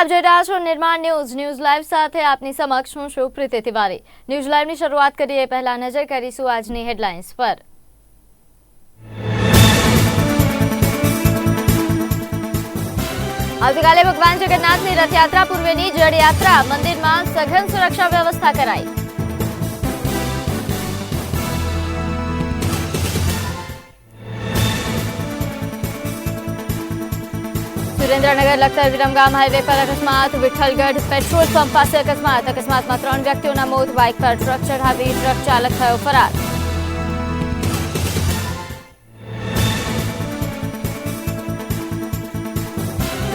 આપ જોઈ રહ્યા છો નિર્માણ ન્યૂઝ ન્યૂઝ લાઈવ સાથે આપની સમક્ષ હું છું પ્રીતિ તિવારી. ન્યૂઝ લાઈવની શરૂઆત કરીએ પહેલા નજર કરીશું આજની હેડલાઇન્સ પર. આવતીકાલે ભગવાન જગન્નાથની રથયાત્રા પૂર્વેની જળયાત્રા, મંદિરમાં સઘન સુરક્ષા વ્યવસ્થા કરાઈ. સુરેન્દ્રનગર લખતર વિરમગામ હાઈવે પર અકસ્માત. વિઠ્ઠલગઢ પેટ્રોલ પંપ પાસે અકસ્માત. અકસ્માતમાં ત્રણ વ્યક્તિઓના મોત. બાઇક પર ટ્રક ચઢાવી ટ્રક ચાલક થયો ફરાર.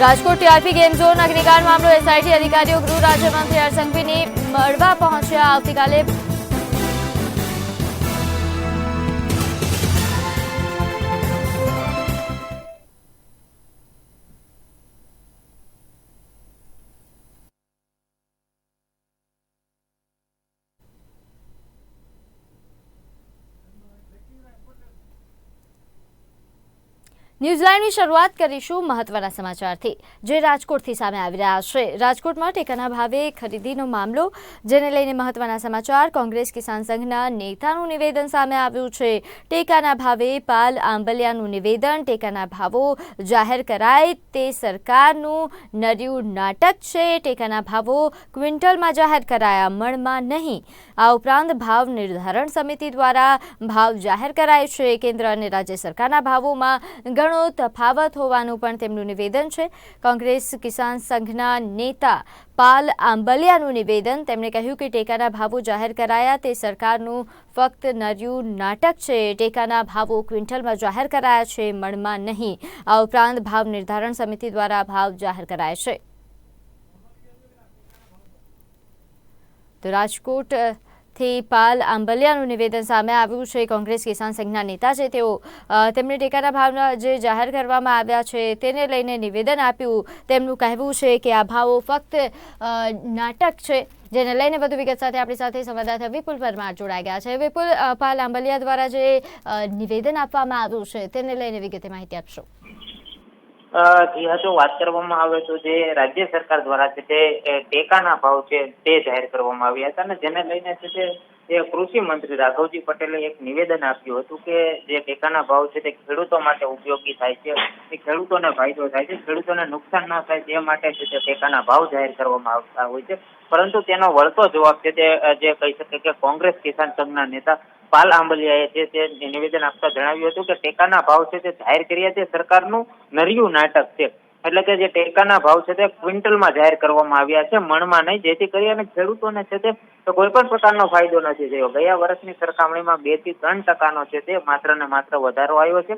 રાજકોટ ટીઆરપી ગેમ ઝોન અગ્નિકાંડ મામલો એસઆઈટી અધિકારીઓ ગૃહ રાજ્યમંત્રી હરસંઘવીની સંઘવીની મળવા પહોંચ્યા. આવતીકાલે ન્યૂઝીલેન્ડની શરૂઆત કરીશું મહત્વના સમાચારથી. જે રાજકોટથી સામે આવી રહ્યા છે. રાજકોટમાં ટેકાના ભાવે ખરીદીનો મામલો, જેને લઈને મહત્વના સમાચાર. કોંગ્રેસ કિસાન સંઘના નેતાનું નિવેદન સામે આવ્યું છે. ટેકાના ભાવે પાલ આંબલિયાનું નિવેદન, ટેકાના ભાવો જાહેર કરાય તે સરકારનું નર્યું નાટક છે. ટેકાના ભાવો ક્વિન્ટલમાં જાહેર કરાયા, મણમાં નહીં. આ ઉપરાંત ભાવ નિર્ધારણ સમિતિ દ્વારા ભાવ જાહેર કરાય છે. કેન્દ્ર અને રાજ્ય સરકારના ભાવોમાં ઘણો તફાવત હોવાનું પણ તેમનું નિવેદન છે. કોંગ્રેસ કિસાન સંઘના નેતા પાલ આંબલિયાનું નિવેદન. તેમણે કહ્યું કે ટેકાના ભાવો જાહેર કરાયા તે સરકારનું ફક્ત નર્યું નાટક છે. ટેકાના ભાવો ક્વિન્ટલમાં જાહેર કરાયા છે, મણમાં નહીં. આ ઉપરાંત ભાવ નિર્ધારણ સમિતિ દ્વારા ભાવ જાહેર કરાયા છે. તો રાજકોટ થી પાલ આંબલિયાનું નિવેદન સામે આવ્યું છે. કોંગ્રેસ કિસાન સંઘના નેતા છે તેઓ. તેમની ટેકાના ભાવના જે જાહેર કરવામાં આવ્યા છે તેને લઈને નિવેદન આપ્યું. તેમનું કહેવું છે કે આ ભાવો ફક્ત નાટક છે, જેને લઈને વધુ વિગત સાથે આપણી સાથે સંવાદદાતા વિપુલ પરમાર જોડાઈ ગયા છે. વિપુલ પાલ આંબલિયા દ્વારા જે નિવેદન આપવામાં આવ્યું છે તેને લઈને વિગતે માહિતી આપશો. જી વાત કરવામાં આવે તો જે રાજ્ય સરકાર દ્વારા છે તે ટેકાના ભાવ છે તે જાહેર કરવામાં આવ્યા હતા અને જેને લઈને છે તે એ કૃષિ મંત્રી રાઘવજી પટેલે એક નિવેદન આપ્યું હતું કે જે ટેકાના ભાવ છે તે ખેડૂતો માટે ઉપયોગી થાય છે, એ ખેડૂતોને ફાયદો થાય છે, ખેડૂતોને નુકસાન ન થાય તે માટે છે તે ટેકાના ભાવ જાહેર કરવામાં આવતા હોય છે. પરંતુ તેનો વળતો જવાબ છે તે જે કહી શકે કે કોંગ્રેસ કિસાન સંઘના નેતા પાલ આંબલિયાએ છે તે નિવેદન આપતા જણાવ્યું હતું કે ટેકાના ભાવ છે તે જાહેર કર્યા છે, સરકારનું નર્યું નાટક છે. એટલે કે જે ટેકાના ભાવ છે તે ક્વિન્ટલમાં જાહેર કરવામાં આવ્યા છે, મણમાં નહીં, જેથી કરી અને ખેડૂતોને છે તે કોઈ પણ પ્રકારનો ફાયદો નથી થયો. ગયા વર્ષની સરખામણીમાં બેથી ત્રણ ટકાનો છે તે માત્ર ને માત્ર વધારો આવ્યો છે.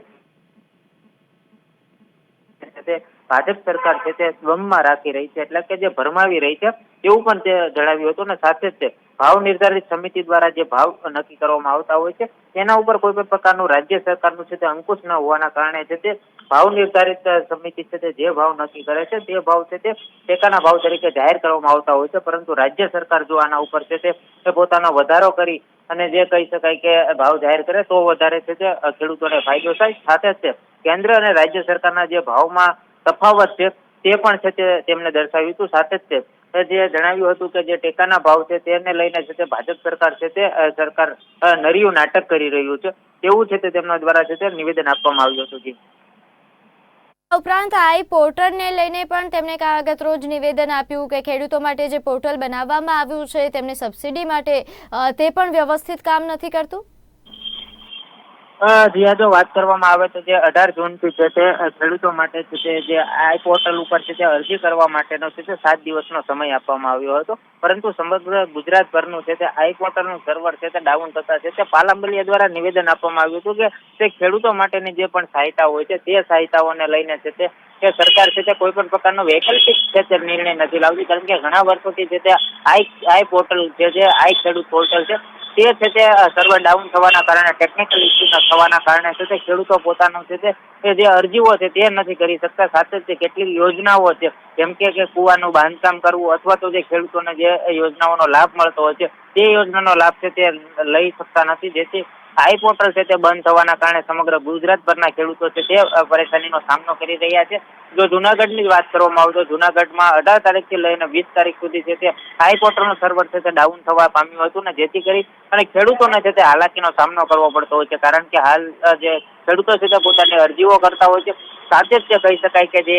ભાજપ સરકાર છે તે સ્વમમાં રાખી રહી છે. એટલે કે જે ભરમાવી રહી છે, એવું પણ તે જણાવ્યું હતું અને સાથે જ તે ભાવ નિર્ધારિત સમિતિ દ્વારા જે ભાવ નક્કી કરવામાં આવતા હોય છે તેના ઉપર કોઈ પણ પ્રકારનું રાજ્ય સરકારનું છે તે અંકુશ ન હોવાના કારણે છે તે ભાવ નિર્ધારિત સમિતિ છે તે જે ભાવ નક્કી કરે છે, તે ભાવ છે તે ટેકાના ભાવ તરીકે જાહેર કરવામાં આવતા હોય છે. પરંતુ રાજ્ય સરકાર જો આના ઉપર છે તે પોતાનો વધારો કરી અને જે કહી શકાય કે ભાવ જાહેર કરે તો વધારે છે તે ખેડૂતોને ફાયદો થાય. સાથે જ છે, કેન્દ્ર અને રાજ્ય સરકારના જે ભાવમાં તફાવત છે, તે પણ છે તે તેમણે દર્શાવ્યું હતું. સાથે જ તે જે જણાવ્યું હતું કે જે ટેકાના ભાવ છે તેને લઈને છે તે ભાજપ સરકાર છે તે સરકાર નરિયું નાટક કરી રહ્યું છે. તેવું છે તે તેમના દ્વારા છે તે નિવેદન આપવામાં આવ્યું હતું. જી. ઉપરાંત આઈ પોર્ટલને લઈને પણ તેમણે કાગત રોજ નિવેદન આપ્યું કે ખેડૂતો માટે જે પોર્ટલ બનાવવામાં આવ્યું છે તેમને સબસિડી માટે તે પણ વ્યવસ્થિત કામ નથી કરતું? જી જો વાત કરવામાં આવે તો જે અઢાર જૂનથી છે ખેડૂતો માટે છે જે આઈ પોર્ટલ ઉપર છે તે અરજી કરવા માટેનો છે તે સાત દિવસનો સમય આપવામાં આવ્યો હતો. પરંતુ સમગ્ર ગુજરાતભરનું છે તે આઈ પોર્ટલનું સર્વર છે તે ડાઉન થતા છે. તે પાલાંબલિયા દ્વારા નિવેદન આપવામાં આવ્યું હતું કે તે ખેડૂતો માટેની જે પણ સહાયતા હોય છે તે સહાયતાઓને લઈને છે તે કે સરકાર છે તે કોઈ પણ પ્રકારનો વૈકલ્પિક છે તે નિર્ણય નથી લાવતી. કારણ કે ઘણા વર્ષોથી છે તે આઈ આઈ પોર્ટલ જે છે, આઈ ખેડૂત પોર્ટલ છે, તે છે તે સર્વર ડાઉન થવાના કારણે ટેકનિકલ ઇસ્યુ થવાના કારણે છે તે ખેડૂતો પોતાનું છે તે જે અરજીઓ છે તે નથી કરી શકતા. સાથે જ કેટલીક યોજનાઓ છે, જેમ કે કુવાનું બાંધકામ કરવું અથવા તો જે ખેડૂતોને જે યોજનાઓનો લાભ મળતો હોય છે, તે યોજનાનો લાભ છે તે લઈ શકતા નથી. જેથી આઈ પોર્ટલ છે તે બંધ થવાના કારણે સમગ્ર ગુજરાતભરના ખેડૂતો છે તે પરેશાનીનો સામનો કરી રહ્યા છે. જો જુનાગઢની વાત કરવામાં આવે તો જુનાગઢમાં અઢાર તારીખથી લઈને વીસ તારીખ સુધી છે તે આઈ પોર્ટલનું સર્વર છે તે ડાઉન થવા પામ્યું હતું ને જેથી કરી અને ખેડૂતોને છે તે હાલાકીનો સામનો કરવો પડતો હોય છે. કારણ કે હાલ જે ખેડૂતો સીધા પોતાની અરજીઓ કરતા હોય છે. સાથે જ તે કહી શકાય કે જે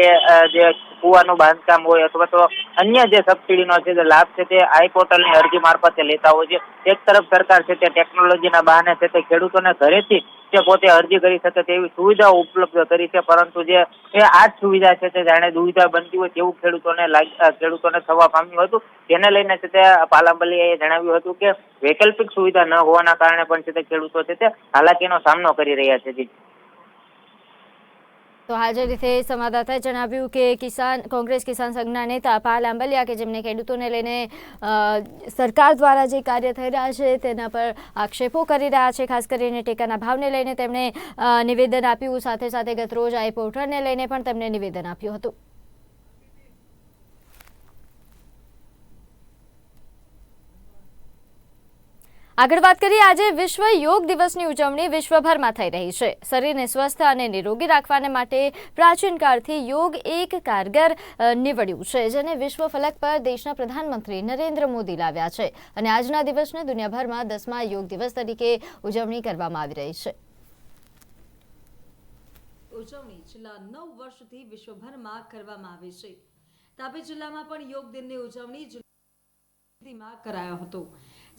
જે કુવાનું બાંધકામ હોય અથવા તો અન્ય જે સબસિડીનો છે જે લાભ છે તે આઈ પોર્ટલની અરજી મારફતે લેતા હોય છે. એક તરફ સરકાર છે તે ટેકનોલોજીના બહાને છે તે ખેડૂતોને ઘરેથી તે પોતે અરજી કરી શકે તેવી સુવિધા ઉપલબ્ધ કરી છે, પરંતુ જે આ જ સુવિધા છે તે જાણે દુવિધા બનતી હોય તેવું ખેડૂતોને ખેડૂતોને થવા પામ્યું હતું. તેને લઈને છે તે પાલાંબલીએ જણાવ્યું હતું કે વૈકલ્પિક સુવિધા ન હોવાના કારણે પણ છે તે ખેડૂતો છે તે હાલાકીનો સામનો કરી રહ્યા છે. તો હાજર રીતે સંવાદદાતાએ જણાવ્યું કે કિસાન કોંગ્રેસ કિસાન સંઘના નેતા પાલ આંબલિયા કે જેમને ખેડૂતોને લઈને સરકાર દ્વારા જે કાર્ય થઈ રહ્યા છે તેના પર આક્ષેપો કરી રહ્યા છે. ખાસ કરીને ટેકાના ભાવને લઈને તેમણે નિવેદન આપ્યું. સાથે સાથે ગતરોજ આઈ પોર્ટલને લઈને પણ તેમણે નિવેદન આપ્યું હતું. આગળ વાત કરીએ, આજે વિશ્વ યોગ દિવસની ઉજવણી વિશ્વભરમાં થઈ રહી છે. શરીરને સ્વસ્થ અને નિરોગી રાખવાને માટે પ્રાચીન કાળથી યોગ એક કારગર નીવડ્યું છે, જેને વિશ્વ ફલક પર દેશના પ્રધાનમંત્રી નરેન્દ્ર મોદી લાવ્યા છે. અને આજના દિવસને દુનિયાભરમાં દસમા યોગ દિવસ તરીકે ઉજવણી કરવામાં આવી રહી છે. ઉજવણી છેલ્લા નવ વર્ષથી વિશ્વભરમાં કરવામાં આવે છે. તાપી જિલ્લામાં પણ યોગ દિનની ઉજવણી કરાયો હતો.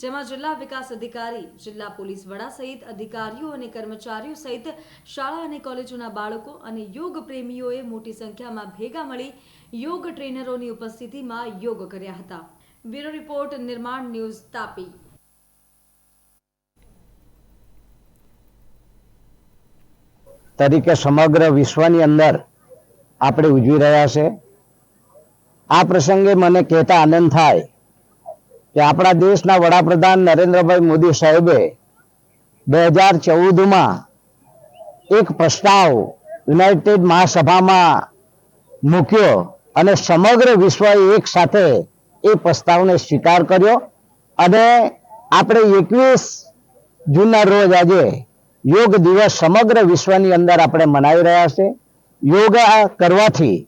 જેમાં જિલ્લા વિકાસ અધિકારી, જિલ્લા પોલીસ વડા સહિત અધિકારીઓ અને કર્મચારીઓ સહિત શાળા અને કોલેજોના બાળકો અને યોગ પ્રેમીઓએ મોટી સંખ્યામાં ભેગા મળી યોગ ટ્રેનરોની ઉપસ્થિતિમાં યોગ કર્યા હતા. Bureau report, Nirman news Tapi. તરીકે સમગ્ર વિશ્વની અંદર આપણે ઉજવી રહ્યા છે. આ પ્રસંગે મને કહેતા આનંદ થાય કે આપણા દેશના વડાપ્રધાન નરેન્દ્રભાઈ મોદી સાહેબે બે હજાર ચૌદમાં એક પ્રસ્તાવ યુનાઇટેડ મહાસભામાં મૂક્યો અને સમગ્ર વિશ્વએ એક સાથે એ પ્રસ્તાવને સ્વીકાર કર્યો. અને આપણે એકવીસ જૂનના રોજ આજે યોગ દિવસ સમગ્ર વિશ્વની અંદર આપણે મનાવી રહ્યા છે. યોગા કરવાથી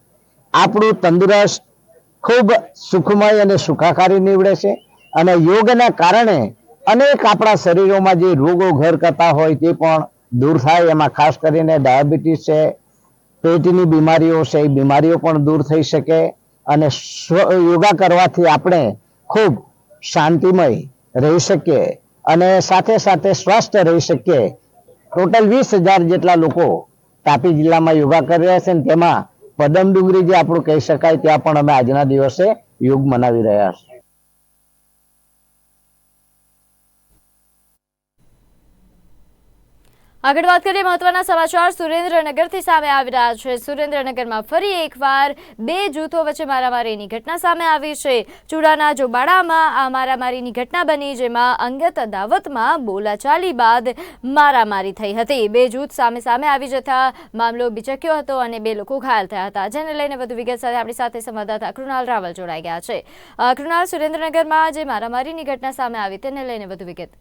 આપણું તંદુરસ્ત, ખૂબ સુખમય અને સુખાકારી નીવડે છે. અને યોગના કારણે અનેક આપણા શરીરોમાં જે રોગો ઘર કરતા હોય તે પણ દૂર થાય. એમાં ખાસ કરીને ડાયાબિટીસ છે, પેટની બીમારીઓ છે, એ બીમારીઓ પણ દૂર થઈ શકે. અને યોગા કરવાથી આપણે ખૂબ શાંતિમય રહી શકીએ અને સાથે સાથે સ્વસ્થ રહી શકીએ. ટોટલ વીસ હજાર જેટલા લોકો તાપી જિલ્લામાં યોગા કરી રહ્યા છે ને તેમાં પદમ ડુંગરી જે આપણું કહી શકાય ત્યાં પણ અમે આજના દિવસે યોગ મનાવી રહ્યા છીએ. આગળ વાત કરીએ મહત્વના સમાચાર. સુરેન્દ્રનગરથી સામે આવી રહ્યા છે. સુરેન્દ્રનગરમાં ફરી એકવાર બે જૂથો વચ્ચે મારામારીની ઘટના સામે આવી છે. ચુડાના જોબાડામાં આ મારામારીની ઘટના બની, જેમાં અંગત અદાવતમાં બોલાચાલી બાદ મારામારી થઈ હતી. બે જૂથ સામે સામે આવી જતા મામલો બિચક્યો હતો અને બે લોકો ઘાયલ થયા હતા. જેને લઈને વધુ વિગત સાથે આપણી સાથે સંવાદદાતા કૃણાલ રાવલ જોડાઈ ગયા છે. કૃણાલ, સુરેન્દ્રનગરમાં જે મારામારીની ઘટના સામે આવી, તેને લઈને વધુ વિગત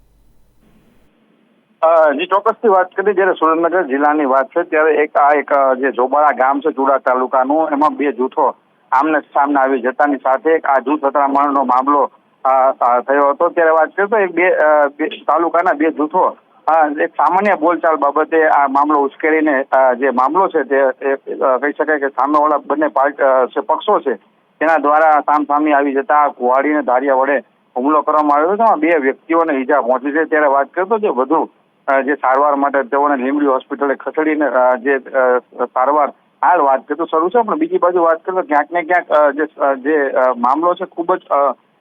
જી, ચોક્કસથી વાત કરી. જ્યારે સુરેન્દ્રનગર જિલ્લાની વાત છે, ત્યારે એક, આ એક જે જોબાળા ગામ છે, ચુડા તાલુકાનું, એમાં બે જૂથો આમને સામને આવી જતાની સાથે આ જૂથ અથડામણનો મામલો થયો હતો. ત્યારે વાત કરીએ તો એક બે તાલુકાના બે જૂથો એક સામાન્ય બોલચાલ બાબતે આ મામલો ઉશ્કેરીને જે મામલો છે તે કહી શકાય કે સામેવાળા બંને પાર્ટી પક્ષો છે, તેના દ્વારા સામસામી આવી જતા કુવાડીને ધારિયા વડે હુમલો કરવામાં આવ્યો હતો. બે વ્યક્તિઓને ઈજા પહોંચી છે. ત્યારે વાત કરતો જે વધુ જે સારવાર માટે તેઓને લીમડી હોસ્પિટલે ખસેડીને જે સારવાર હાલ વાત કરીએ તો શરૂ છે, પણ બીજી બાજુ વાત કરીએ તો ક્યાંક ને ક્યાંક જે મામલો છે, ખૂબ જ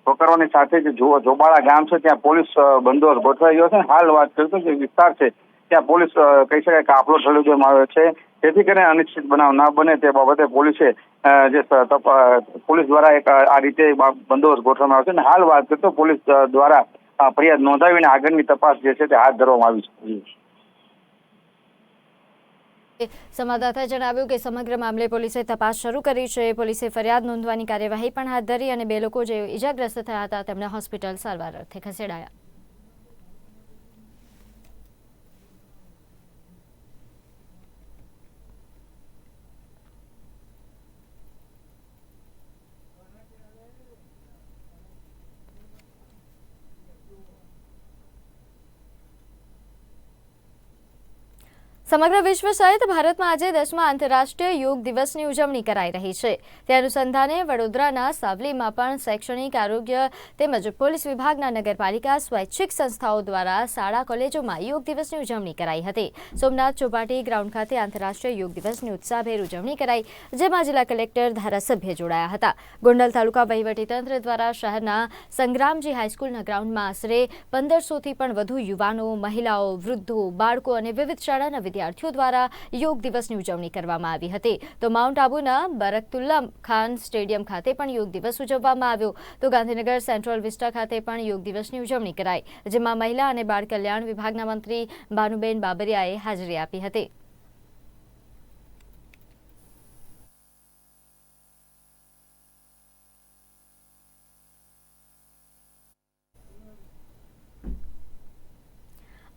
વકરવાની સાથે જે જોબાળા ગામ છે, ત્યાં પોલીસ બંદોબસ્ત ગોઠવાઈ ગયો છે. હાલ વાત કરીએ તો જે વિસ્તાર છે, ત્યાં પોલીસ કહી શકાય કાફલો ઠળી દેવામાં આવ્યો છે. જેથી કરીને અનિશ્ચિત બનાવ ના બને તે બાબતે પોલીસે જે પોલીસ દ્વારા એક આ રીતે બંદોબસ્ત ગોઠવવામાં આવ્યો છે. અને હાલ વાત કરીએ તો પોલીસ દ્વારા ફરિયાદ નોંધાવીને આગળની તપાસ જે છે તે હાથ ધરવામાં આવી છે. સંવાદદાતાએ જણાવ્યું કે સમગ્ર મામલે પોલીસે તપાસ શરૂ કરી છે. પોલીસે ફરિયાદ નોંધવાની કાર્યવાહી પણ હાથ ધરી અને બે લોકો જે ઇજાગ્રસ્ત થયા હતા તેમણે હોસ્પિટલ સારવાર અર્થે ખસેડાયા. સમગ્ર વિશ્વ સહિત ભારતમાં આજે દસમા આંતરરાષ્ટ્રીય યોગ દિવસની ઉજવણી કરાઈ રહી છે. તે અનુસંધાને વડોદરાના સાવલીમાં પણ શૈક્ષણિક આરોગ્ય તેમજ પોલીસ વિભાગના નગરપાલિકા સ્વૈચ્છિક સંસ્થાઓ દ્વારા શાળા કોલેજોમાં યોગ દિવસની ઉજવણી કરાઈ હતી. સોમનાથ ચોપાટી ગ્રાઉન્ડ ખાતે આંતરરાષ્ટ્રીય યોગ દિવસની ઉત્સાહભેર ઉજવણી કરાઈ, જેમાં જિલ્લા કલેક્ટર, ધારાસભ્ય જોડાયા હતા. ગોંડલ તાલુકા વહીવટીતંત્ર દ્વારા શહેરના સંગ્રામજી હાઈસ્કૂલના ગ્રાઉન્ડમાં આશરે પંદરસોથી પણ વધુ યુવાનો, મહિલાઓ, વૃદ્ધો, બાળકો અને વિવિધ શાળાના વિદ્યાર્થીઓ દ્વારા યોગ દિવસની ઉજવણી કરવામાં આવી હતી. તો માઉન્ટ આબુના બરકતુલ્લા ખાન સ્ટેડિયમ ખાતે પણ યોગ દિવસ ઉજવવામાં આવ્યો. તો ગાંધીનગર સેન્ટ્રલ વિસ્ટા ખાતે પણ યોગ દિવસની ઉજવણી કરાઈ, જેમાં મહિલા અને બાળ કલ્યાણ વિભાગના મંત્રી ભાનુબેન બાબરિયાએ હાજરી આપી હતી.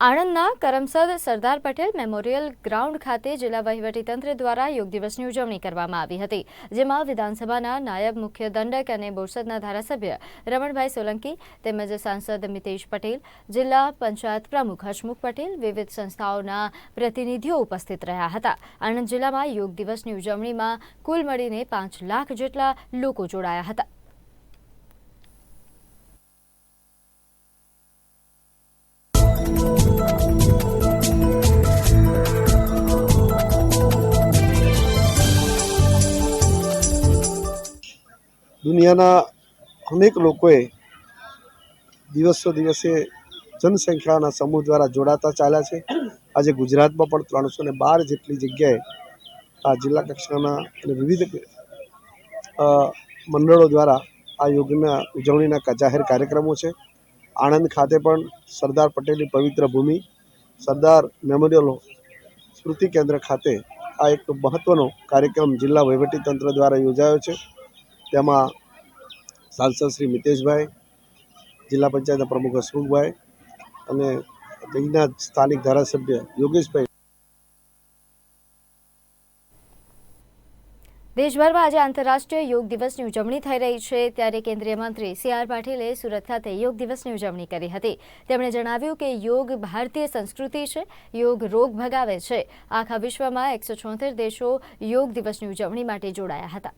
આણંદના કરમસદ સરદાર પટેલ મેમોરિયલ ગ્રાઉન્ડ ખાતે જિલ્લા વહીવટીતંત્ર દ્વારા યોગ દિવસની ઉજવણી કરવામાં આવી હતી, જેમાં વિધાનસભાના નાયબ મુખ્ય દંડક અને બોરસદના ધારાસભ્ય રમણભાઈ સોલંકી તેમજ સાંસદ મિતેશ પટેલ, જિલ્લા પંચાયત પ્રમુખ હસમુખ પટેલ વિવિધ સંસ્થાઓના પ્રતિનિધિઓ ઉપસ્થિત રહ્યા હતા. આણંદ જિલ્લામાં યોગ દિવસની ઉજવણીમાં કુલ મળીને પાંચ લાખ જેટલા લોકો જોડાયા હતા. દુનિયાના અનેક લોકોએ દિવસો દિવસે જનસંખ્યાના સમૂહ દ્વારા જોડાતા ચાલ્યા છે. આજે ગુજરાતમાં પણ ત્રણસો ને બાર જેટલી જગ્યાએ આ જિલ્લા કક્ષાના અને વિવિધ મંડળો દ્વારા આ યોગના ઉજવણીના જાહેર કાર્યક્રમો છે. આણંદ ખાતે પણ સરદાર પટેલની પવિત્ર ભૂમિ, સરદાર મેમોરિયલ સ્મૃતિ કેન્દ્ર ખાતે આ એક મહત્ત્વનો કાર્યક્રમ જિલ્લા વહીવટીતંત્ર દ્વારા યોજાયો છે. તેમાં સાંસદ શ્રી મિતેશભાઈ, જિલ્લા પંચાયતના પ્રમુખ હસમુખભાઈ અને અહીંના સ્થાનિક ધારાસભ્ય યોગેશભાઈ દેશભરમાં આજે આંતરરાષ્ટ્રીય યોગ દિવસની ઉજવણી થઈ રહી છે. ત્યારે કેન્દ્રીય મંત્રી સી આર પાટીલે સુરત ખાતે યોગ દિવસની ઉજવણી કરી હતી. તેમણે જણાવ્યું કે યોગ ભારતીય સંસ્કૃતિ છે, યોગ રોગ ભગાવે છે. આખા વિશ્વમાં એકસો છોતેર દેશો યોગ દિવસની ઉજવણી માટે જોડાયા હતા.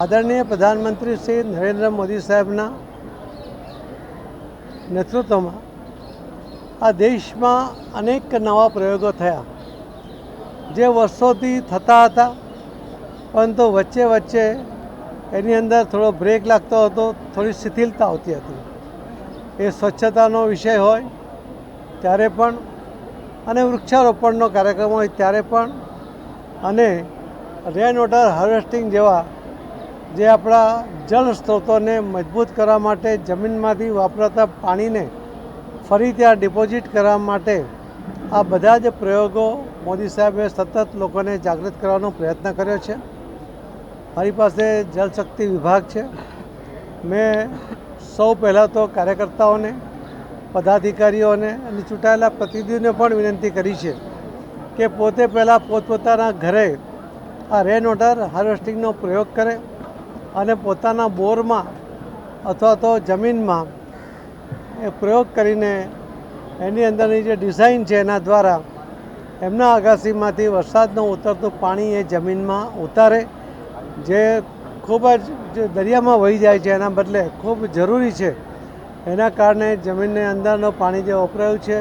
આદરણીય પ્રધાનમંત્રી શ્રી નરેન્દ્ર મોદી સાહેબના નેતૃત્વમાં આ દેશમાં અનેક નવા પ્રયોગો થયા. જે વર્ષોથી થતા હતા, પરંતુ વચ્ચે વચ્ચે એની અંદર થોડો બ્રેક લાગતો હતો, થોડી શિથિલતા આવતી હતી. એ સ્વચ્છતાનો વિષય હોય, ત્યારે પણ, અને વૃક્ષારોપણનો કાર્યક્રમ હોય, ત્યારે પણ, અને રેન વોટર હાર્વેસ્ટિંગ જેવા, જે આપણા જળ સ્ત્રોતોને મજબૂત કરવા માટે જમીનમાંથી વાપરાતા પાણીને ફરી ત્યાં ડિપોઝિટ કરવા માટે આ બધા જ પ્રયોગો મોદી સાહેબે સતત લોકોને જાગૃત કરવાનો પ્રયત્ન કર્યો છે. મારી પાસે જળશક્તિ વિભાગ છે. મેં સૌ પહેલાં તો કાર્યકર્તાઓને, પદાધિકારીઓને અને ચૂંટાયેલા પ્રતિનિધિઓને પણ વિનંતી કરી છે કે પોતે પહેલાં પોતપોતાના ઘરે આ રેન વોટર હાર્વેસ્ટિંગનો પ્રયોગ કરે અને પોતાના બોરમાં અથવા તો જમીનમાં એ પ્રયોગ કરીને એની અંદરની જે ડિઝાઇન છે એના દ્વારા એમના અગાસીમાંથી વરસાદનું ઉતરતું પાણી એ જમીનમાં ઉતારે, જે ખૂબ જ જે દરિયામાં વહી જાય છે એના બદલે ખૂબ જરૂરી છે. એના કારણે જમીનની અંદરનું પાણી જે વપરાયું છે,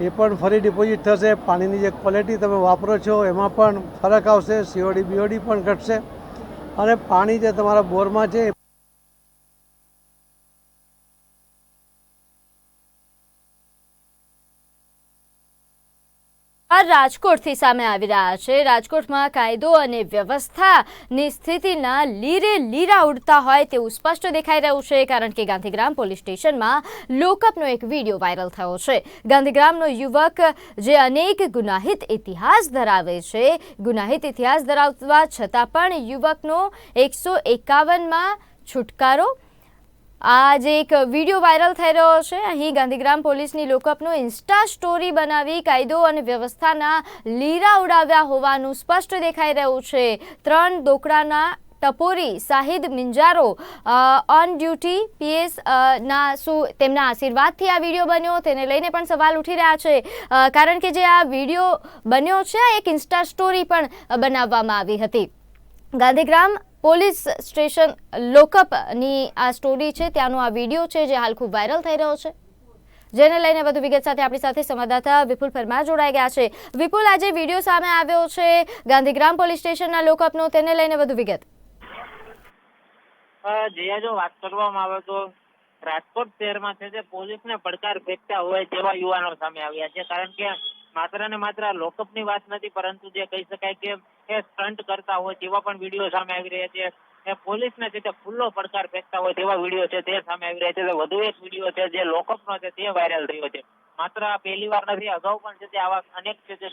એ પણ ફરી ડિપોઝિટ થશે. પાણીની જે ક્વોલિટી તમે વાપરો છો, એમાં પણ ફરક આવશે, સીઓડી બીઓડી પણ ઘટશે. અને પાણી જે તમારા બોરમાં છે આ રાજકોટથી સામે આવી રહ્યા છે. રાજકોટમાં કાયદો અને વ્યવસ્થાની સ્થિતિના લીરે લીરા ઉડતા હોય તેવું સ્પષ્ટ દેખાઈ રહ્યું છે, કારણ કે ગાંધીગ્રામ પોલીસ સ્ટેશનમાં લોકઅપનો એક વીડિયો વાયરલ થયો છે. ગાંધીગ્રામનો યુવક જે અનેક ગુનાહિત ઇતિહાસ ધરાવે છે, ગુનાહિત ઇતિહાસ ધરાવવા છતાં પણ યુવકનો એકસો એકાવનમાં છુટકારો આ જે એક વીડિયો વાયરલ થઈ રહ્યો છે. અહીં ગાંધીગ્રામ પોલીસની લોકઅપનો ઇન્સ્ટા સ્ટોરી બનાવી કાયદો અને વ્યવસ્થાના લીરા ઉડાવ્યા હોવાનું સ્પષ્ટ દેખાઈ રહ્યું છે. ત્રણ દોકડાના ટપોરી Shahid Minjaro on duty PS ના શું તેમના આશીર્વાદથી આ વીડિયો બન્યો. તેને લઈને પણ સવાલ ઉઠી રહ્યા છે. કારણ કે જે આ વીડિયો બન્યો છે એક ઇન્સ્ટા સ્ટોરી પણ બનાવવામાં આવી હતી. ગાંધીગ્રામ પોલીસ સ્ટેશન લોકઅપની આ સ્ટોરી છે, ત્યાંનો આ વીડિયો છે, જે હાલ ખૂબ વાયરલ થઈ રહ્યો છે. જેને લઈને વધુ વિગત સાથે આપણી સાથે સંવાદદાતા વિપુલ પરમાર જોડાઈ ગયા છે. વિપુલ, આજે વીડિયો સામે આવ્યો છે ગાંધીગ્રામ પોલીસ સ્ટેશનના લોકઅપનો. તેને લઈને વધુ વિગત. જયા જો વાત કરવામાં આવે તો રાજકોટ શહેરમાં છે જે પોલીસને પડકાર ફેંકતા હોય તેવા યુવાનો સામે આવ્યા છે. કારણ કે માત્ર ને માત્ર લોકઅપની વાત નથી, પરંતુ જે કહી શકાય કે એ સ્ટન્ટ કરતા હોય તેવા પણ વીડિયો સામે આવી રહ્યા છે. એ પોલીસને છે તે ખુલ્લો પડકાર ફેંકતા હોય તેવા વીડિયો છે તે સામે આવી રહ્યા છે. વધુ એક વીડિયો છે જે લોકઅપનો છે તે વાયરલ થયો છે. માત્ર આ પહેલી વાર નથી, અગાઉ પણ છે તે આવા અનેક છે જે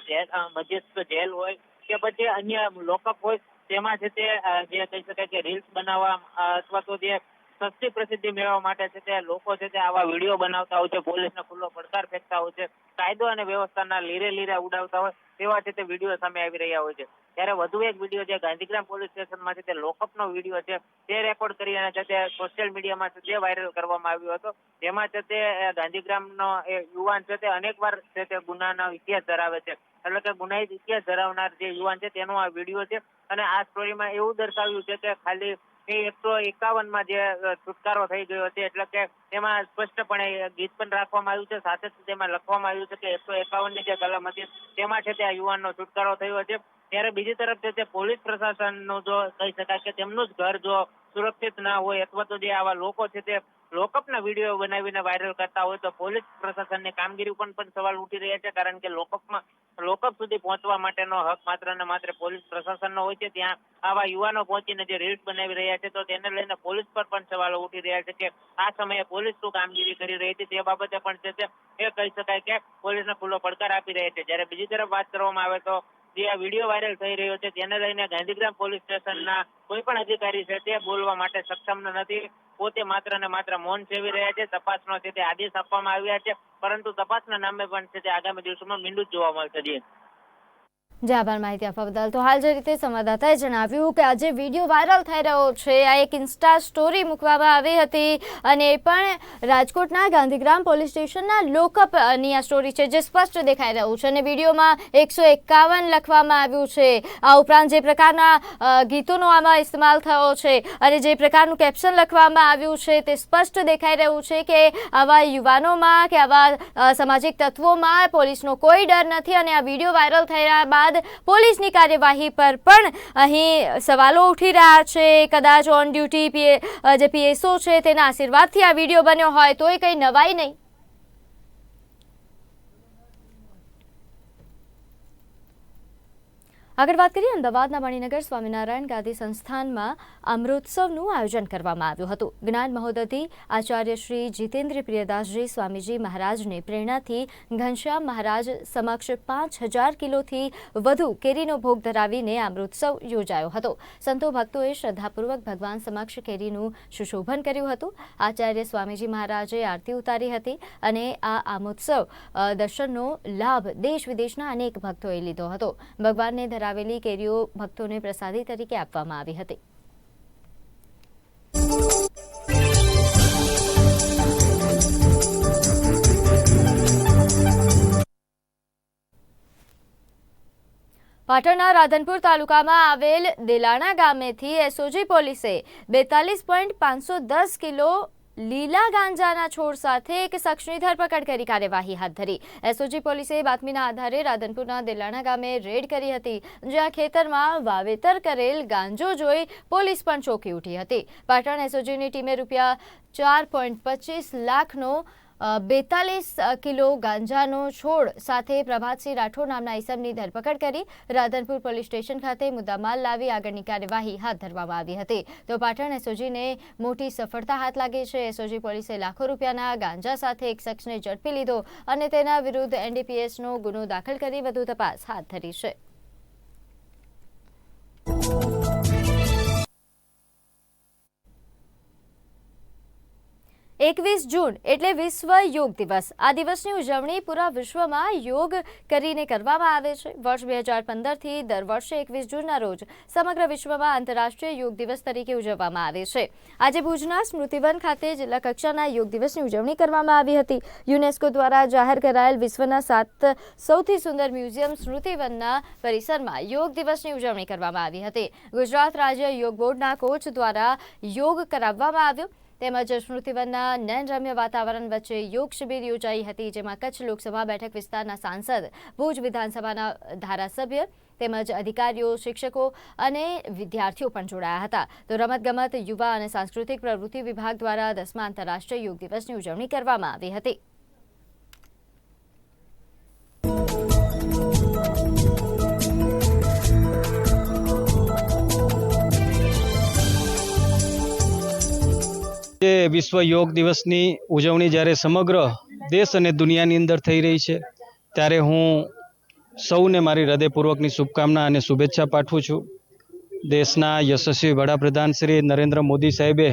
મધ્યસ્થ જેલ હોય કે પછી અન્ય લોકઅપ હોય, તેમાં છે તે જે કહી શકાય કે રીલ્સ બનાવવા અથવા તો જે સસ્તી પ્રસિદ્ધિ મેળવવા માટે છે તે લોકો છે તે આવા વીડિયો બનાવતા હોય છે, પોલીસને ખુલ્લો પડકાર ફેંકતા હોય છે, કાયદો અને વ્યવસ્થાના લીરે લીરે ઉડાવતા હોય તેવા છે તે વીડિયો સામે આવી રહ્યા હોય છે. ત્યારે વધુ એક વીડિયો જે ગાંધીગ્રામ પોલીસ સ્ટેશનમાં છે તે લોકઅપનો વીડિયો છે, તે રેકોર્ડ કરી અને છે તે સોશિયલ મીડિયામાં છે તે વાયરલ કરવામાં આવ્યો હતો. જેમાં છે તે ગાંધીગ્રામનો એ યુવાન છે તે અનેકવાર છે તે ગુનાનો ઇતિહાસ ધરાવે છે. એટલે કે ગુનાહિત ઇતિહાસ ધરાવનાર જે યુવાન છે તેનો આ વીડિયો છે. અને આ સ્ટોરીમાં એવું દર્શાવ્યું છે કે ખાલી એ એકસો એકાવનમાં જે છુટકારો થઈ ગયો છે, એટલે કે તેમાં સ્પષ્ટપણે ગીત પણ રાખવામાં આવ્યું છે, સાથે જ તેમાં લખવામાં આવ્યું છે કે એકસો એકાવનની જે કલમ હતી, તેમાં છે તે આ યુવાનનો છુટકારો થયો છે. ત્યારે બીજી તરફ છે તે પોલીસ પ્રશાસનનું જો કહી શકાય કે તેમનું જ ઘર જો સુરક્ષિત ના હોય અથવા તો જે આવા લોકો છે તે લોકઅપના વીડિયો બનાવીને વાયરલ કરતા હોય તો પોલીસ પ્રશાસનની કામગીરી ઉપર પણ સવાલ ઉઠી રહ્યા છે. કારણ કે લોકઅપમાં, લોકઅપ સુધી પહોંચવા માટેનો હક માત્ર ને માત્ર પોલીસ પ્રશાસનનો હોય છે. ત્યાં આવા યુવાનો પહોંચીને જે રીલ્સ બનાવી રહ્યા છે તો તેને લઈને પોલીસ પર પણ સવાલો ઉઠી રહ્યા છે કે આ સમયે પોલીસ શું કામગીરી કરી રહી હતી તે બાબતે પણ છે તે એ કહી શકાય કે પોલીસને ખુલ્લો પડકાર આપી રહી છે. જ્યારે બીજી તરફ વાત કરવામાં આવે તો જે આ વીડિયો વાયરલ થઈ રહ્યો છે, તેને લઈને ગાંધીગ્રામ પોલીસ સ્ટેશનના કોઈ પણ અધિકારી છે, તે બોલવા માટે સક્ષમ નથી. પોતે માત્ર ને માત્ર મૌન સેવી રહ્યા છે, તપાસનો છે તે આદેશ આપવામાં આવ્યા છે, પરંતુ તપાસના નામે પણ છે તે આગામી દિવસોમાં મીંડું જોવા મળશે. જી માહિતી આપવા બદલ. તો હાલ જે રીતે સંવાદદાતાએ જણાવ્યું કે આજે વીડિયો વાયરલ થઈ રહ્યો છે. આ એક ઇન્સ્ટા સ્ટોરી મૂકવામાં આવી હતી અને એ પણ રાજકોટના ગાંધીગ્રામ પોલીસ સ્ટેશનના લોકઅપની આ સ્ટોરી છે, જે સ્પષ્ટ દેખાઈ રહ્યું છે અને વિડીયોમાં એકસો એકાવન લખવામાં આવ્યું છે. આ ઉપરાંત જે પ્રકારના ગીતોનો આમાં ઇસ્તેમાલ થયો છે અને જે પ્રકારનું કેપ્શન લખવામાં આવ્યું છે તે સ્પષ્ટ દેખાઈ રહ્યું છે કે આવા યુવાનોમાં કે આવા સામાજિક તત્વોમાં પોલીસનો કોઈ ડર નથી અને આ વીડિયો વાયરલ થયા બાદ પોલીસની કાર્યવાહી પર પણ અહીં સવાલો ઉઠી રહ્યા છે. કદાચ ઓન ડ્યુટી જે પીએસઓ છે તેના આશીર્વાદથી આ વીડિયો બન્યો હોય તોય કંઈ નવાઈ નહીં. આગળ વાત કરીએ, અમદાવાદના મણિનગર સ્વામિનારાયણ ગાંધી સંસ્થાનમાં અમૃતસવનું આયોજન કરવામાં આવ્યું હતું. જ્ઞાન મહોદયથી આચાર્ય શ્રી જીતેન્દ્ર પ્રિયદાસજી સ્વામીજી મહારાજને પ્રેરણાથી ઘનશ્યામ મહારાજ સમક્ષ પાંચ હજાર કિલોથી વધુ કેરીનો ભોગ ધરાવીને અમૃતસવ યોજાયો હતો. સંતો ભક્તોએ શ્રદ્ધાપૂર્વક ભગવાન સમક્ષ કેરીનું સુશોભન કર્યું હતું. આચાર્ય સ્વામીજી મહારાજે આરતી ઉતારી હતી અને આ આમોત્સવ દર્શનનો લાભ દેશ વિદેશના અનેક ભક્તોએ લીધો હતો. ભગવાનને ધરાવેલી કેરીઓ ભક્તોને પ્રસાદી તરીકે આપવામાં આવી હતી. પાટણના રાધનપુર તાલુકામાં આવેલ દેલાણા ગામેથી એસઓજી પોલીસે બેતાલીસ પોઈન્ટ પાંચસો દસ કિલો લીલા ગાંજાના છોડ સાથે એક શખ્સની ધરપકડ કરી કાર્યવાહી હાથ ધરી. એસઓજી પોલીસે બાતમીના આધારે રાધનપુરના દેલાણા ગામે રેડ કરી હતી, જ્યાં ખેતરમાં વાવેતર કરેલ ગાંજો જોઈ પોલીસ પણ ચોંકી ઉઠી હતી. પાટણ એસઓજીની ટીમે રૂપિયા ચાર પોઈન્ટ પચીસ લાખનો બેતાલીસ કિલો ગાંજાનો છોડ સાથે પ્રભાતસિંહ રાઠોડ નામના ઈસમની ધરપકડ કરી રાધનપુર પોલીસ સ્ટેશન ખાતે મુદ્દામાલ લાવી આગળની કાર્યવાહી હાથ ધરવામાં આવી હતી. તો પાટણ એસઓજીને મોટી સફળતા હાથ લાગી છે. એસઓજી પોલીસે લાખો રૂપિયાના ગાંજા સાથે એક શખ્સને ઝડપી લીધો અને તેના વિરુદ્ધ એનડીપીએસનો ગુનો દાખલ કરી વધુ તપાસ હાથ ધરી છે. એકવીસ જૂન એટલે વિશ્વ યોગ દિવસ. આ દિવસની ઉજવણી પૂરા વિશ્વમાં યોગ કરીને કરવામાં આવે છે. વર્ષ બે હજાર પંદરથી દર વર્ષે એકવીસ જૂનના રોજ સમગ્ર વિશ્વમાં આંતરરાષ્ટ્રીય યોગ દિવસ તરીકે ઉજવવામાં આવે છે. આજે ભુજના સ્મૃતિવન ખાતે જિલ્લા કક્ષાના યોગ દિવસની ઉજવણી કરવામાં આવી હતી. યુનેસ્કો દ્વારા જાહેર કરાયેલ વિશ્વના સાત સૌથી સુંદર મ્યુઝિયમ સ્મૃતિવનના પરિસરમાં યોગ દિવસની ઉજવણી કરવામાં આવી હતી. ગુજરાત રાજ્ય યોગ બોર્ડના કોચ દ્વારા યોગ કરાવવામાં આવ્યો. તેમજ સ્મૃતિવનના નયનરમ્ય વાતાવરણ વચ્ચે યોગ શિબિર યોજાઈ હતી, જેમાં કચ્છ લોકસભા બેઠક વિસ્તારના સાંસદ, ભુજ વિધાનસભાના ધારાસભ્ય તેમજ અધિકારીઓ, શિક્ષકો અને વિદ્યાર્થીઓ પણ જોડાયા હતા. તો રમતગમત, યુવા અને સાંસ્કૃતિક પ્રવૃત્તિ વિભાગ દ્વારા દસમા આંતરરાષ્ટ્રીય યોગ દિવસની ઉજવણી કરવામાં આવી હતી. જે વિશ્વ યોગ દિવસની ઉજવણી જ્યારે સમગ્ર દેશ અને દુનિયાની અંદર થઈ રહી છે, ત્યારે હું સૌને મારી હૃદયપૂર્વકની શુભકામના અને શુભેચ્છા પાઠવું છું. દેશના યશસ્વી વડાપ્રધાન શ્રી નરેન્દ્ર મોદી સાહેબે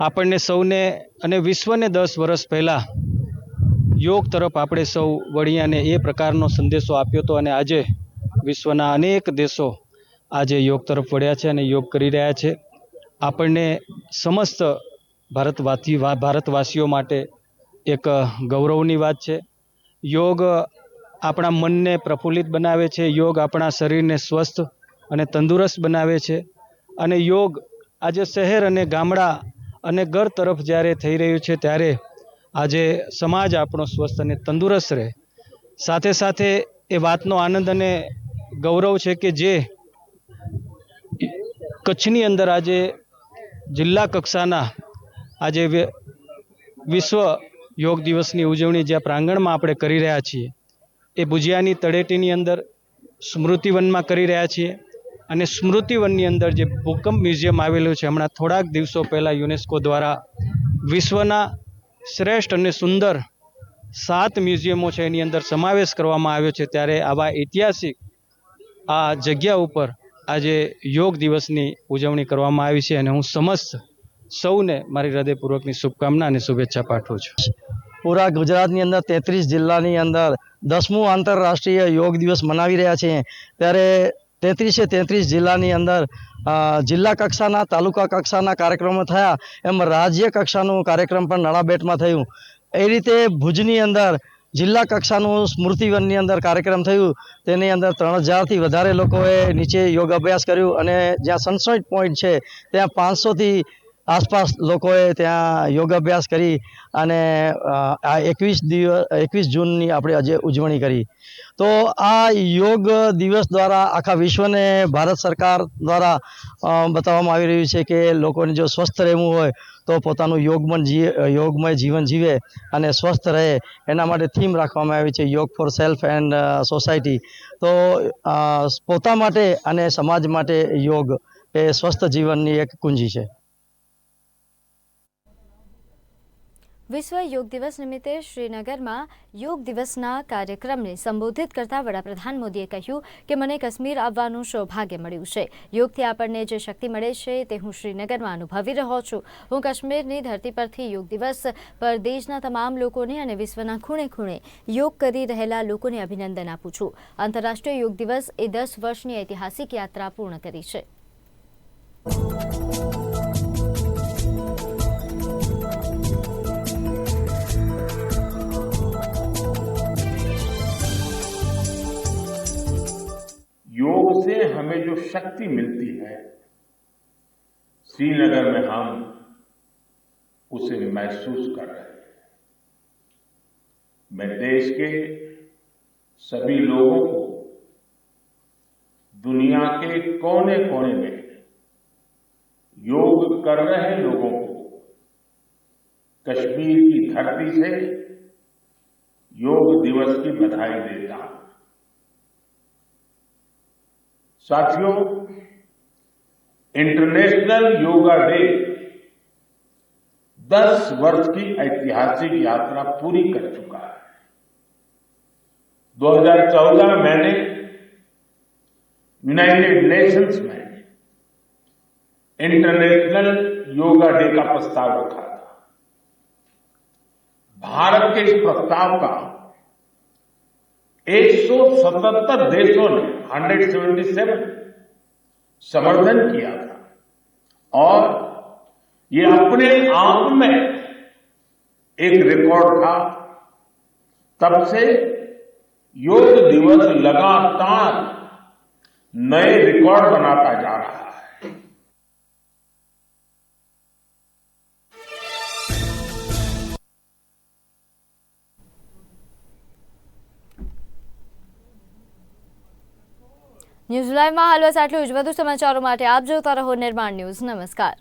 આપણને સૌને અને વિશ્વને દસ વર્ષ પહેલાં યોગ તરફ આપણે સૌ વળી અને એ પ્રકારનો સંદેશો આપ્યો હતો અને આજે વિશ્વના અનેક દેશો આજે યોગ તરફ વળ્યા છે અને યોગ કરી રહ્યા છે. આપણને સમસ્ત ભારતવાસી ભારતવાસીઓ માટે એક ગૌરવની વાત છે. યોગ આપણા મનને પ્રફુલ્લિત બનાવે છે. યોગ આપણા શરીરને સ્વસ્થ અને તંદુરસ્ત બનાવે છે. અને યોગ આજે શહેર અને ગામડા અને ઘર તરફ જ્યારે થઈ રહ્યું છે, ત્યારે આજે સમાજ આપણો સ્વસ્થ અને તંદુરસ્ત રહે. સાથે સાથે એ વાતનો આનંદ અને ગૌરવ છે કે જે કચ્છની અંદર આજે જિલ્લા કક્ષાના આજે વિશ્વ યોગ દિવસની ઉજવણી જ્યાં પ્રાંગણમાં આપણે કરી રહ્યા છીએ, એ ભુજિયાની તળેટીની અંદર સ્મૃતિવનમાં કરી રહ્યા છીએ અને સ્મૃતિવનની અંદર જે ભૂકંપ મ્યુઝિયમ આવેલું છે, હમણાં થોડાક દિવસો પહેલાં યુનેસ્કો દ્વારા વિશ્વના શ્રેષ્ઠ અને સુંદર સાત મ્યુઝિયમો છે, એની અંદર સમાવેશ કરવામાં આવ્યો છે. ત્યારે આવા ઐતિહાસિક આ જગ્યા ઉપર આજે યોગ દિવસની ઉજવણી કરવામાં આવી છે અને હું સમસ્ત સૌને મારી હૃદયપૂર્વકની શુભકામના અને શુભેચ્છા પાઠવું છું. પૂરા ગુજરાતની અંદર તેત્રીસ જિલ્લાની અંદર દસમું આંતરરાષ્ટ્રીય યોગ દિવસ મનાવી રહ્યા છીએ. ત્યારે તેત્રીસે તેત્રીસ જિલ્લાની અંદર જિલ્લા કક્ષાના, તાલુકા કક્ષાના કાર્યક્રમો થયા. એમ રાજ્ય કક્ષાનું કાર્યક્રમ પણ નળાબેટમાં થયું. એ રીતે ભુજની અંદર જિલ્લા કક્ષાનું સ્મૃતિવનની અંદર કાર્યક્રમ થયું. તેની અંદર ત્રણ હજારથી વધારે લોકોએ નીચે યોગ અભ્યાસ કર્યું અને જ્યાં સનસાઇટ પોઈન્ટ છે, ત્યાં પાંચસોથી આસપાસ લોકોએ ત્યાં યોગ અભ્યાસ કરી અને આ એકવીસ દિવસ, એકવીસ જૂનની આપણે આજે ઉજવણી કરી. તો આ યોગ દિવસ દ્વારા આખા વિશ્વને, ભારત સરકાર દ્વારા બતાવવામાં આવી રહ્યું છે કે લોકોને જો સ્વસ્થ રહેવું હોય, તો પોતાનું યોગમન યોગમય જીવન જીવે અને સ્વસ્થ રહે. એના માટે થીમ રાખવામાં આવી છે યોગ ફોર સેલ્ફ એન્ડ સોસાયટી. તો પોતા માટે અને સમાજ માટે યોગ એ સ્વસ્થ જીવનની એક કુંજી છે. વિશ્વ યોગ દિવસ નિમિત્તે શ્રીનગરમાં યોગ દિવસના કાર્યક્રમને સંબોધિત કરતા વડાપ્રધાન મોદીએ કહ્યું કે મને કાશ્મીર આવવાનું સૌભાગ્ય મળ્યું છે. યોગથી આપણને જે શક્તિ મળે છે તે હું શ્રીનગરમાં અનુભવી રહ્યો છું. હું કાશ્મીરની ધરતી પરથી યોગ દિવસ પર દેશના તમામ લોકોને અને વિશ્વના ખૂણે ખૂણે યોગ કરી રહેલા લોકોને અભિનંદન આપું છું. આંતરરાષ્ટ્રીય યોગ દિવસ એ દસ વર્ષની ઐતિહાસિક યાત્રા પૂર્ણ કરી છે. योग से हमें जो शक्ति मिलती है, श्रीनगर में हम उसे महसूस कर रहे हैं। मैं देश के सभी लोगों को दुनिया के कोने कोने में योग कर रहे लोगों को कश्मीर की धरती से योग दिवस की बधाई देता हूँ। साथियों इंटरनेशनल योगा डे 10 वर्ष की ऐतिहासिक यात्रा पूरी कर चुका है। 2014 मैंने यूनाइटेड नेशंस में इंटरनेशनल योगा डे का प्रस्ताव रखा था। भारत के इस प्रस्ताव का 177 देशों ने 177 समर्थन किया था। और ये अपने आप में एक रिकॉर्ड था। तब से योग दिवस लगातार नए रिकॉर्ड बनाता जा रहा है। ન્યૂઝ લાઈવમાં હાલ બસ આટલું જ વધુ સમાચારો માટે આપ જોતા રહો નિર્માણ ન્યૂઝ. નમસ્કાર.